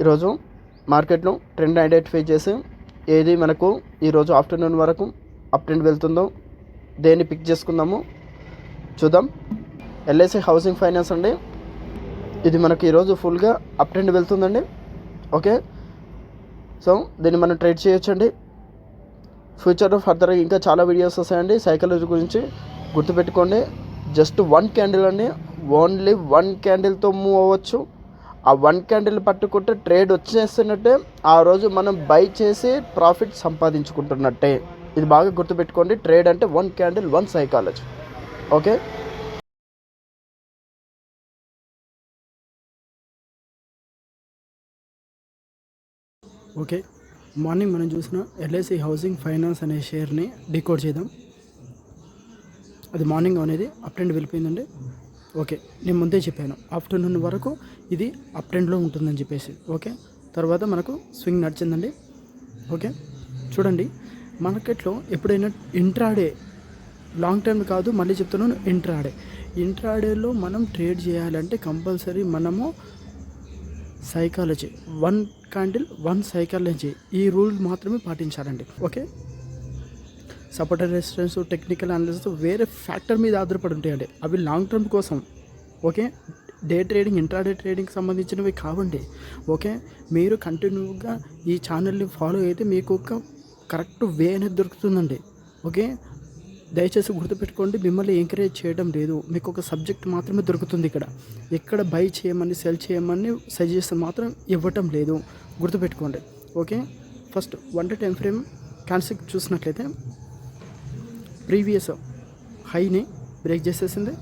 ఈరోజు మార్కెట్లో trend identify చేసి ఏది మనకు ఈరోజు ఆఫ్టర్నూన్ వరకు అప్ ట్రెండ్ వెళ్తుందో దేన్ని పిక్ చేసుకుందాము? చూద్దాం. ఎల్ఐసి హౌసింగ్ ఫైనాన్స్ అండి. ఇది మనకు ఈరోజు ఫుల్గా అప్ ట్రెండ్ వెళ్తుందండి. ఓకే. సో దీన్ని మనం ట్రేడ్ చేయొచ్చండి. ఫ్యూచర్లో ఫర్దర్గా ఇంకా చాలా వీడియోస్ వస్తాయండి. సైకాలజీ గురించి గుర్తుపెట్టుకోండి. జస్ట్ వన్ క్యాండిల్ అండి. ఓన్లీ వన్ క్యాండిల్తో మూవ్ అవ్వచ్చు. ఆ వన్ క్యాండిల్ పట్టుకుంటే ట్రేడ్ వచ్చేస్తున్నట్టే ఆ రోజు మనం బై చేసి ప్రాఫిట్ సంపాదించుకుంటున్నట్టే. ఇది బాగా గుర్తుపెట్టుకోండి ట్రేడ్ అంటే one candle one psychology. Okay? Okay. Morning మనం చూసిన ఎల్ఐసి హౌసింగ్ ఫైనాన్స్ అనే షేర్ని డీకోడ్ చేద్దాం. అది మార్నింగ్ అనేది అప్ ట్రెండ్ వెళ్ళిపోయిందండి. ఓకే నేను ముందే చెప్పాను. ఆఫ్టర్నూన్ వరకు ఇది అప్ ట్రెండ్లో ఉంటుందని చెప్పేసి ఓకే? తర్వాత మనకు స్వింగ్ నడిచిందండి ఓకే? చూడండి మార్కెట్లో ఎప్పుడైనా ఇంట్రాడే లాంగ్ టర్మ్ కాదు మళ్ళీ చెప్తున్నాను ఇంట్రాడే. ఇంట్రాడేలో మనం ట్రేడ్ చేయాలంటే కంపల్సరీ మనము psychology one candle one psychology ఈ రూల్ మాత్రమే పాటించాలండి okay? Support resistance technical analysis వేరే ఫ్యాక్టర్ మీద ఆధారపడి ఉంటాయండి. అవి లాంగ్ టర్మ్ కోసం. ఓకే? డే ట్రేడింగ్ ఇంట్రాడే ట్రేడింగ్కి సంబంధించినవి కావండి. ఓకే? మీరు కంటిన్యూగా ఈ ఛానల్ని ఫాలో అయితే మీకు ఒక కరెక్ట్ వే అనేది దొరుకుతుందండి. ఓకే? దయచేసి గుర్తుపెట్టుకోండి మిమ్మల్ని ఎంకరేజ్ చేయడం లేదు. మీకు ఒక సబ్జెక్ట్ మాత్రమే దొరుకుతుంది ఇక్కడ. ఎక్కడ బై చేయమని సెల్ చేయమని సజెషన్ మాత్రం ఇవ్వటం లేదు. గుర్తుపెట్టుకోండి. Okay? First one two ten frame concept చూసినట్లయితే ప్రీవియస్ హైని బ్రేక్ చేసేసింది.